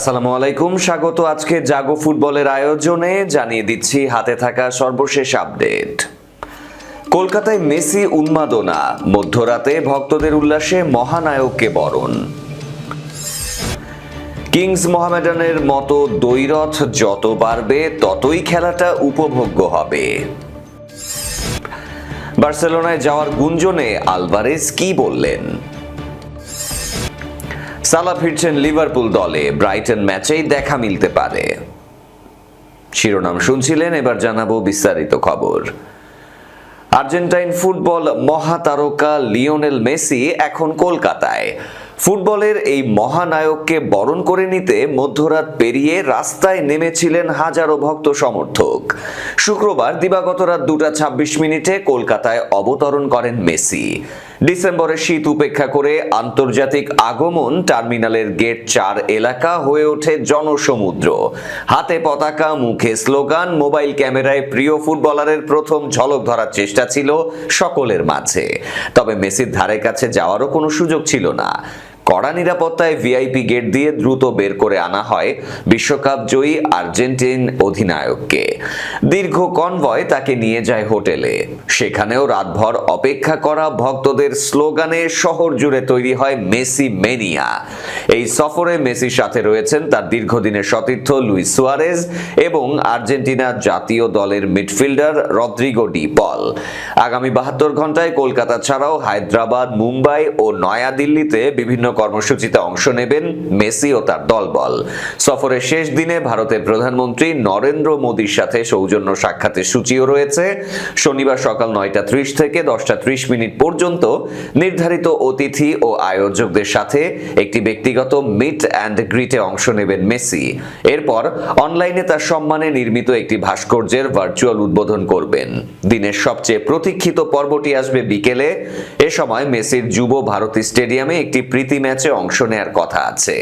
আসসালামু আলাইকুম। স্বাগত আজকে জাগো ফুটবলের আয়োজনে। জানিয়ে দিচ্ছি, হাতে থাকা সর্বশেষ আপডেট। কলকাতায় মেসি উন্মাদনা, মধ্যরাতে ভক্তদের উল্লাসে মহানায়ককে বরণ। কিংস মোহামেডানের মতো দ্বৈরথ যত বাড়বে, ততই খেলাটা উপভোগ্য হবে। বার্সেলোনায় যাওয়ার গুঞ্জনে আলভারেজ কি বললেন? সালা ফিরছেন লিভারপুল দলে। ব্রাইটন ম্যাচেই দেখা মিলতে পারে। শিরোনাম শুনছিলেন, এবার জানাব বিস্তারিত খবর। আর্জেন্টাইন ফুটবল মহাতারকা লিওনেল মেসি এখন কলকাতায়। ফুটবলের এই মহানায়ককে বরণ করে নিতে মধ্যরাত পেরিয়ে রাস্তায় নেমেছিলেন হাজারো ভক্ত সমর্থক। শুক্রবার দিবাগত রাত দুটা ছাব্বিশ মিনিটে কলকাতায় অবতরণ করেন মেসি। ডিসেম্বরের শীত উপেক্ষা করে আন্তর্জাতিক আগমন টার্মিনালের গেট চার এলাকা হয়ে ওঠে জনসমুদ্র। হাতে পতাকা, মুখে স্লোগান, মোবাইল ক্যামেরায় প্রিয় ফুটবলারের প্রথম ঝলক ধরার চেষ্টা ছিল সকলের মাঝে। তবে মেসির ধারে কাছে যাওয়ারও কোনো সুযোগ ছিল না। কড়া নিরাপত্তায় ভিআইপি গেট দিয়ে দ্রুত বের করে আনা হয় বিশ্বকাপ জয়ী আর্জেন্টিন অধিনায়ককে। দীর্ঘ কনভয় তাকে নিয়ে যায় হোটেলে। সেখানেও রাতভর অপেক্ষা করা ভক্তদের স্লোগানে শহর জুড়ে তৈরি হয় মেসি মেনিয়া। এই সফরে মেসির সাথে রয়েছেন তার দীর্ঘদিনের সতীর্থ লুইস সুয়ারেজ এবং আর্জেন্টিনা জাতীয় দলের মিডফিল্ডার রদ্রিগো ডি পল। আগামী বাহাত্তর ঘন্টায় কলকাতা ছাড়াও হায়দ্রাবাদ, মুম্বাই ও নয়াদিল্লিতে বিভিন্ন কর্মসূচিতে অংশ নেবেন মেসি ও তার দলবল। সফরের শেষ দিনে ভারতের প্রধানমন্ত্রী নরেন্দ্র মোদীর সাথে সৌজন্য সাক্ষাতের সূচিও রয়েছে। শনিবার সকাল নয়টা ত্রিশ থেকে দশটা ত্রিশ মিনিট পর্যন্ত নির্ধারিত অতিথি ও আয়োজকদের সাথে একটি ব্যক্তিগত মিট অ্যান্ড গ্রিটে অংশ নেবেন মেসি। এরপর অনলাইনে তার সম্মানে নির্মিত একটি ভাস্কর্যের ভার্চুয়াল উদ্বোধন করবেন। দিনের সবচেয়ে প্রতীক্ষিত পর্বটি আসবে বিকেলে। এ সময় মেসির যুব ভারতী স্টেডিয়ামে একটি প্রীতি ম্যাচে অংশ নেয়ার কথা আছে।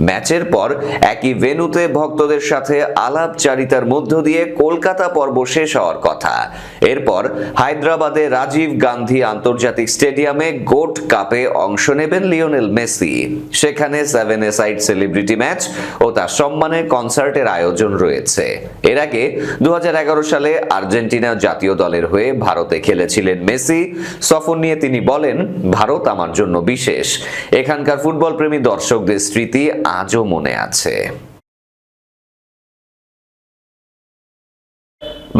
ম্যাচের পর একই ভেন্যুতে ভক্তদের সাথে আলাপচারিতার মধ্য দিয়ে কলকাতা পর্ব শেষ হওয়ার কথা। এরপর হায়দ্রাবাদে রাজীব গান্ধী আন্তর্জাতিক স্টেডিয়ামে গোট কাপে অংশ নেবেন লিওনেল মেসি। সেখানে seven a side celebrity match ও তার সম্মানে কনসার্টের আয়োজন রয়েছে। এর আগে দু হাজার এগারো সালে আর্জেন্টিনা জাতীয় দলের হয়ে ভারতে খেলেছিলেন মেসি। সফর নিয়ে তিনি বলেন, ভারত আমার জন্য বিশেষ। এখানকার ফুটবল প্রেমী দর্শকদের স্মৃতি আজও মনে আছে।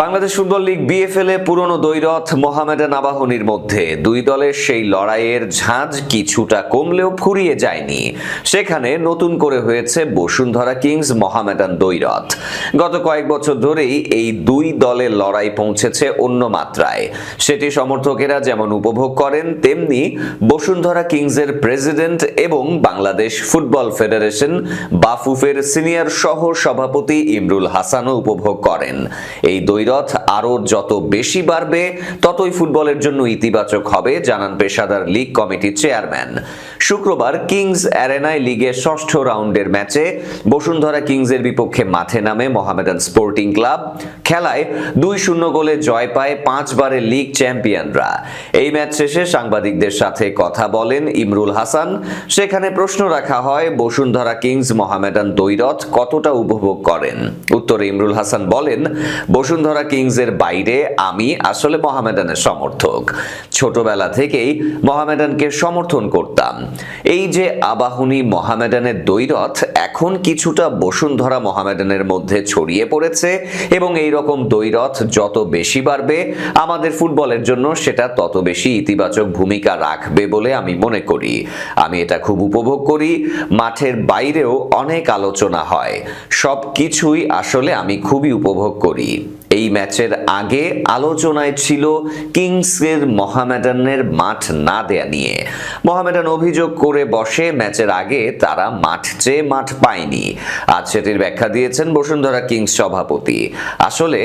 বাংলাদেশ ফুটবল লীগ বিএফএল এ পুরনো দ্বৈরথ মোহামেডান আবাহনীর মধ্যে দুই দলের সেই লড়াইয়ের ঝাঁজ কিছুটা কমলেও ফুরিয়ে যায়নি। সেখানে নতুন করে হয়েছে বসুন্ধরা কিংস মোহামেডান দ্বৈরথ। গত কয়েক বছর ধরেই এই দুই দলের লড়াই পৌঁছেছে অন্য মাত্রায়। সেটি সমর্থকেরা যেমন উপভোগ করেন, তেমনি বসুন্ধরা কিংসের প্রেসিডেন্ট এবং বাংলাদেশ ফুটবল ফেডারেশন বাফুফের সিনিয়র সহ সভাপতি ইমরুল হাসানও উপভোগ করেন। এই দ্বৈরথ আরও যত বেশি বাড়বে, ততই ফুটবলের জন্য ইতিবাচক হবে, জানান পেশাদার লিগ কমিটির চেয়ারম্যান। শুক্রবার কিংস অ্যারেনায় লিগের ষষ্ঠ রাউন্ডের ম্যাচে বসুন্ধরা কিংসের বিপক্ষে মাঠে নামে মোহামেডান স্পোর্টিং ক্লাব খেলায় দুই শূন্য গোলে জয় পায় পাঁচবারের লিগ চ্যাম্পিয়নরা। এই ম্যাচ শেষে সাংবাদিকদের সাথে কথা বলেন ইমরুল হাসান। সেখানে প্রশ্ন রাখা হয়, বসুন্ধরা কিংস মোহামেডান দ্বৈরথ কতটা উপভোগ করেন? উত্তরে ইমরুল হাসান বলেন, বসুন্ধরা কিংসের বাইরে আমি আসলে মোহামেডানের সমর্থক। ছোটবেলা থেকেই মোহামেডানকে সমর্থন করতাম। এই যে আবাহনী মোহামেডানের দ্বৈরথ, এখন কিছুটা বসুন্ধরা মোহামেডানের মধ্যে ছড়িয়ে পড়েছে এবং এই রকম দ্বৈরথ যত বেশি বাড়বে, আমাদের ফুটবলের জন্য সেটা তত বেশি ইতিবাচক ভূমিকা রাখবে বলে আমি মনে করি। আমি এটা খুব উপভোগ করি। মাঠের বাইরেও অনেক আলোচনা হয়। সব কিছুই আসলে আমি খুবই উপভোগ করি। এই ম্যাচের আগে আলোচনায় ছিল কিংসের মহামেডানের মাঠ না দেয়া নিয়ে। মহামেডান অভিযোগ করে বসে ম্যাচের আগে তারা মাঠ চেয়ে মাঠ পায়নি। আজ সেটির ব্যাখ্যা দিয়েছেন বসুন্ধরা কিংস সভাপতি। আসলে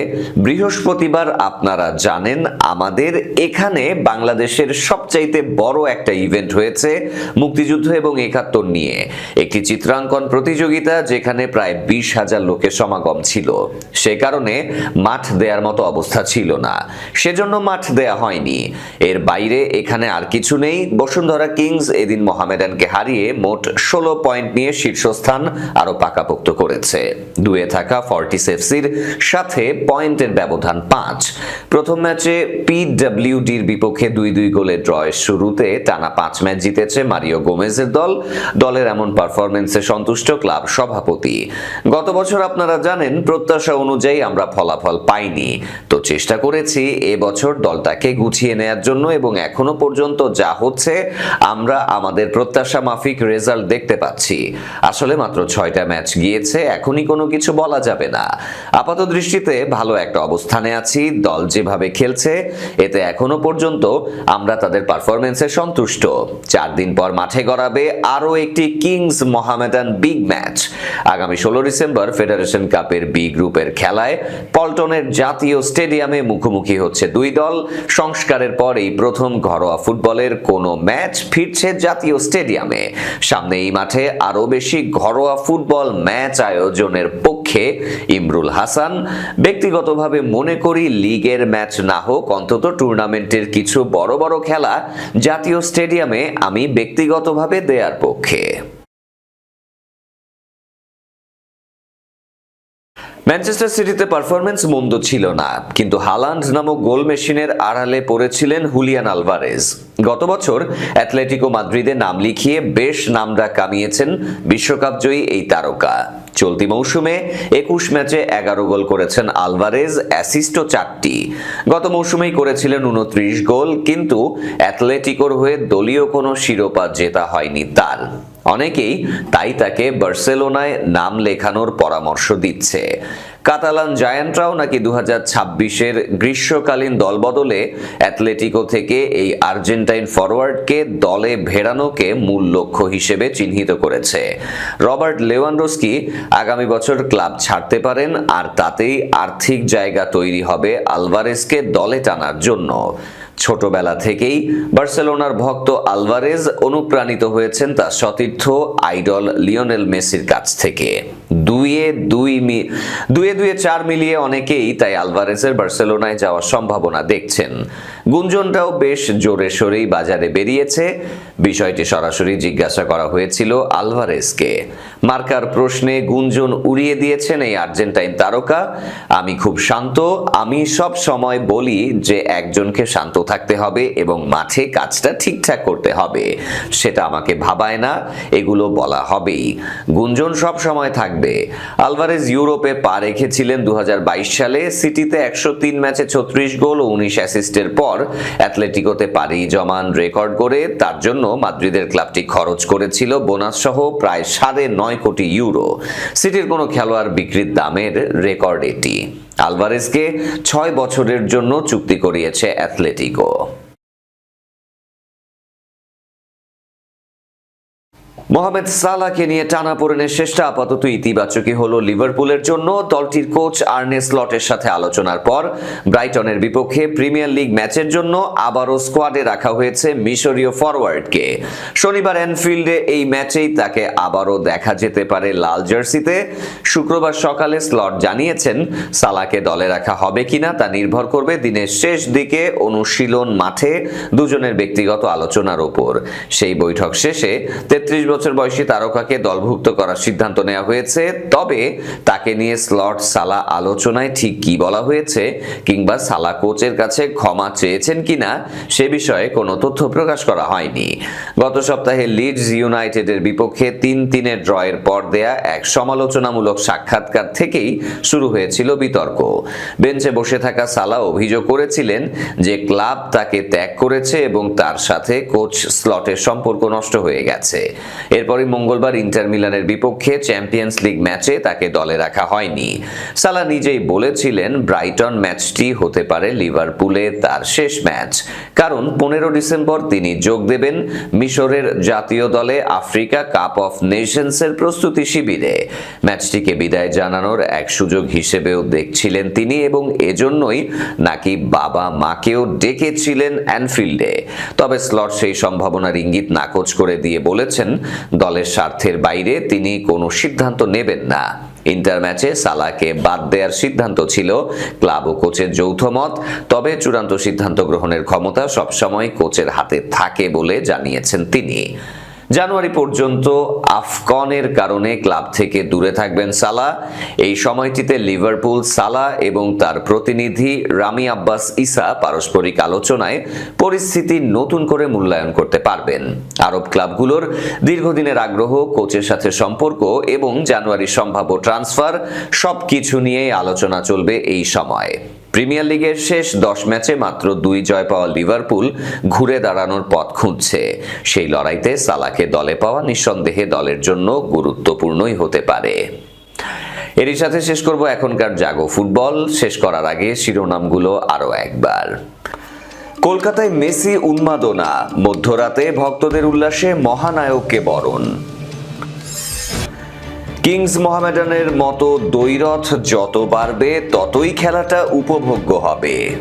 বৃহস্পতিবার আপনারা জানেন, আমাদের এখানে বাংলাদেশের সবচাইতে বড় একটা ইভেন্ট হয়েছে মুক্তিযুদ্ধ এবং একাত্তর নিয়ে। একটি চিত্রাঙ্কন প্রতিযোগিতা যেখানে প্রায় বিশ হাজার লোকের সমাগম ছিল। সে কারণে মাঠ মাঠ দেওয়ার মতো অবস্থা ছিল না। সেজন্য মাঠ দেয়া হয়নি। এর বাইরে এখানে আর কিছু নেই। বসুন্ধরা কিংস এদিন মোহামেডানকে হারিয়ে মোট ষোলো পয়েন্ট নিয়ে শীর্ষস্থান আরও পাকাপোক্ত করেছে। দুয়ে থাকা ফর্টিস এফসির সাথে পয়েন্টের ব্যবধান পাঁচ। প্রথম ম্যাচে পিডব্লিউডির বিপক্ষে দুই দুই গোলে ড্রয়ের শুরুতে টানা পাঁচ ম্যাচ জিতেছে মারিও গোমেজের দল। দলের এমন পারফরমেন্সে সন্তুষ্ট ক্লাব সভাপতি। গত বছর আপনারা জানেন, প্রত্যাশা অনুযায়ী আমরা ফলাফল পাইনি। তো চেষ্টা করেছি এবছর দলটাকে গুছিয়ে নেয়ার জন্য এবং এখনও পর্যন্ত যা হচ্ছে, আমরা আমাদের প্রত্যাশা মাফিক রেজাল্ট দেখতে পাচ্ছি। আসলে মাত্র ছয়টা ম্যাচ গিয়েছে, এখনই কোনো কিছু বলা যাবে না। আপাত দৃষ্টিতে ভালো একটা অবস্থানে আছি, দল যেভাবে খেলছে, এতে এখনও পর্যন্ত আমরা তাদের পারফরমেন্সে সন্তুষ্ট। চার দিন পর মাঠে গড়াবে আরও একটি কিংস মোহামেডান বিগ ম্যাচ। আগামী ষোলো ডিসেম্বর ফেডারেশন কাপের বি গ্রুপের খেলায় পল্টনের জাতীয় স্টেডিয়ামে মুখোমুখি হচ্ছে দুই দল। সংস্কারের পর এই প্রথম ঘরোয়া ফুটবলের কোনো ম্যাচ ফিরছে জাতীয় স্টেডিয়ামে। সামনে এই মাঠে আরও বেশি ঘরোয়া ফুটবল ম্যাচ আয়োজনের পক্ষে ইমরুল হাসান। ব্যক্তিগতভাবে মনে করি লিগের ম্যাচ না হোক, অন্তত টুর্নামেন্টের কিছু বড় বড় খেলা জাতীয় স্টেডিয়ামে আমি ব্যক্তিগতভাবে দেয়ার পক্ষে। ম্যানচেস্টার সিটিতে পারফরমেন্স মন্দ ছিল না, কিন্তু হালান্ড নামক গোল মেশিনের আড়ালে পড়েছিলেন হুলিয়ান আলভারেজ গত বছর অ্যাথলেটিকো মাদ্রিদে নাম লিখিয়ে বেশ নামডা কামিয়েছেন বিশ্বকাপ জয়ী এই তারকা। চলতি মৌসুমে একুশ ম্যাচে এগারো গোল করেছেন আলভারেজ অ্যাসিস্টও চারটি। গত মৌসুমেই করেছিলেন উনত্রিশ গোল, কিন্তু অ্যাথলেটিকোর হয়ে দলীয় কোনো শিরোপা জেতা হয়নি তার। অনেকেই তাই তাকে বার্সেলোনায় নাম লেখানোর পরামর্শ দিচ্ছে। কাতালান জায়ান্টরাও নাকি দু হাজার ছাব্বিশের গ্রীষ্মকালীন দলবদলে অ্যাথলেটিকো থেকে এই আর্জেন্টাইন ফরওয়ার্ডকে দলে ভেড়ানোকে মূল লক্ষ্য হিসেবে চিহ্নিত করেছে। রবার্ট লেওয়ান্ডোস্কি আগামী বছর ক্লাব ছাড়তে পারেন আর তাতেই আর্থিক জায়গা তৈরি হবে আলভারেজকে দলে টানার জন্য। ছোটবেলা থেকেই বার্সেলোনার ভক্ত আলভারেজ অনুপ্রাণিত হয়েছেন তার সতীর্থ আইডল লিওনেল মেসির কাছ থেকে। দুইয়ে দুই দুয়ে দুয়ে চার মিলিয়ে অনেকেই তাই আলভারেজের বার্সেলোনায় যাওয়ার সম্ভাবনা দেখছেন। গুঞ্জনটাও বেশ জোরে সোরেই বাজারে বেরিয়েছে। বিষয়টি সরাসরি জিজ্ঞাসা করা হয়েছিল আলভারেজকে মার্কার প্রশ্নে গুঞ্জন উড়িয়ে দিয়েছেন এই আর্জেন্টাইন তারকা। আমি খুব শান্ত, আমি সব সময় বলি যে একজনকে শান্ত থাকতে হবে এবং মাঠে কাজটা ঠিকঠাক করতে হবে। সেটা আমাকে ভাবায় না, এগুলো বলা হবেই। গুঞ্জন সব সময় থাকবে। আলভারেজ ইউরোপে পা রেখেছিলেন দুহাজার বাইশ সালে। সিটিতে একশো তিন ম্যাচে ছত্রিশ গোল ও উনিশ অ্যাসিস্টের পর অ্যাথলেটিকোতে পারি জমান রেকর্ড করে তার জন্য মাদ্রিদের ক্লাবটি খরচ করেছিল বোনাস সহ প্রায় সাড়ে নয় কোটি ইউরো। সিটির কোনো খেলোয়াড় বিক্রির দামের রেকর্ড এটি। আলভারেজকে ছয় বছরের জন্য চুক্তি করিয়েছে অ্যাথলেটিকো। মোহামেদ সালাহকে নিয়ে টানাপোড়েনের শেষটা আপাতত ইতিবাচকই হলো লিভারপুলের জন্য। দলটির কোচ আর্নে স্লটের সাথে আলোচনার পর ব্রাইটনের বিপক্ষে প্রিমিয়ার লিগ ম্যাচের জন্য আবারও স্কোয়াডে রাখা হয়েছে মিশরীয় ফরওয়ার্ডকে। শনিবার অ্যানফিল্ডে এই ম্যাচেই তাকে আবারও দেখা যেতে পারে লাল জার্সিতে। শুক্রবার সকালে স্লট জানিয়েছেন সালাকে দলে রাখা হবে কিনা তা নির্ভর করবে দিনের শেষ দিকে অনুশীলন মাঠে দুজনের ব্যক্তিগত আলোচনার ওপর। সেই বৈঠক শেষে তেত্রিশ বছর বয়সী তারকাকে দলভুক্ত করার সিদ্ধান্ত নেওয়া হয়েছে। তবে তাকে নিয়ে স্লট সালা আলোচনায় ঠিক কি বলা হয়েছে কিংবা সালা কোচের কাছে ক্ষমা চেয়েছেন কিনা সে বিষয়ে কোনো তথ্য প্রকাশ করা হয়নি। গত সপ্তাহে লিডস ইউনাইটেডের বিপক্ষে তিন তিনের ড্রয়ের পর দেয়া এক সমালোচনামূলক সাক্ষাৎকার থেকেই শুরু হয়েছিল বিতর্ক। বেঞ্চে বসে থাকা সালা অভিযোগ করেছিলেন যে ক্লাব তাকে ত্যাগ করেছে এবং তার সাথে কোচ স্লটের সম্পর্ক নষ্ট হয়ে গেছে। এরপরই মঙ্গলবার ইন্টার মিলানের বিপক্ষে চ্যাম্পিয়ন্স লিগ ম্যাচে তাকে দলে রাখা হয়নি। সালা নিজেই বলেছিলেন, ব্রাইটন ম্যাচটি হতে পারে লিভারপুলে তার শেষ ম্যাচ। কারণ পনেরো ডিসেম্বর তিনি যোগ দেবেন মিশরের জাতীয় দলে আফ্রিকা কাপ অফ নেশনসের প্রস্তুতি শিবিরে। ম্যাচটিকে বিদায় জানানোর এক সুযোগ হিসেবেও দেখছিলেন তিনি এবং এজন্যই নাকি বাবা মাকেও ডেকেছিলেন অ্যানফিল্ডে। তবে স্লট সেই সম্ভাবনার ইঙ্গিত নাকচ করে দিয়ে বলেছেন দলের স্বার্থের বাইরে তিনি কোনো সিদ্ধান্ত নেবেন না। ইন্টার ম্যাচে সালাকে বাদ দেওয়ার সিদ্ধান্ত ছিল ক্লাব ও কোচের যৌথ মত, তবে চূড়ান্ত সিদ্ধান্ত গ্রহণের ক্ষমতা সবসময় কোচের হাতে থাকে বলে জানিয়েছেন তিনি। জানুয়ারি পর্যন্ত আফকনের কারণে ক্লাব থেকে দূরে থাকবেন সালা। এই সময়টিতে লিভারপুল সালা এবং তার প্রতিনিধি রামি আব্বাস ইসা পারস্পরিক আলোচনায় পরিস্থিতি নতুন করে মূল্যায়ন করতে পারবেন। আরব ক্লাবগুলোর দীর্ঘদিনের আগ্রহ, কোচের সাথে সম্পর্ক এবং জানুয়ারির সম্ভাব্য ট্রান্সফার সবকিছু নিয়ে আলোচনা চলবে এই সময়। প্রিমিয়ার লিগের শেষ দশ ম্যাচে মাত্র দুই জয় পাওয়া লিভারপুল ঘুরে দাঁড়ানোর পথ খুঁজছে। সেই লড়াইতে সালাকে দলে পাওয়া নিঃসন্দেহে দলের জন্য গুরুত্বপূর্ণই হতে পারে। এরই সাথে শেষ করব এখনকার জাগো ফুটবল। শেষ করার আগে শিরোনামগুলো আরও একবার। কলকাতায় মেসি উন্মাদনা, মধ্যরাতে ভক্তদের উল্লাসে মহানায়ককে বরণ। কিংস মোহামেডানের মতো দ্বৈরথ যত বাড়বে, ততই খেলাটা উপভোগ্য হবে।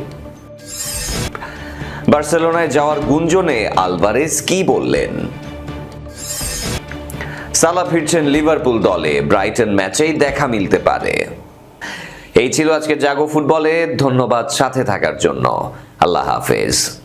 বার্সেলোনায় যাওয়ার গুঞ্জনে আলভারেজ কি বললেন? সালা ফিরছেন লিভারপুল দলে, ব্রাইটন ম্যাচেই দেখা মিলতে পারে। এই ছিল আজকে জাগো ফুটবলে, ধন্যবাদ সাথে থাকার জন্য। আল্লাহ হাফেজ।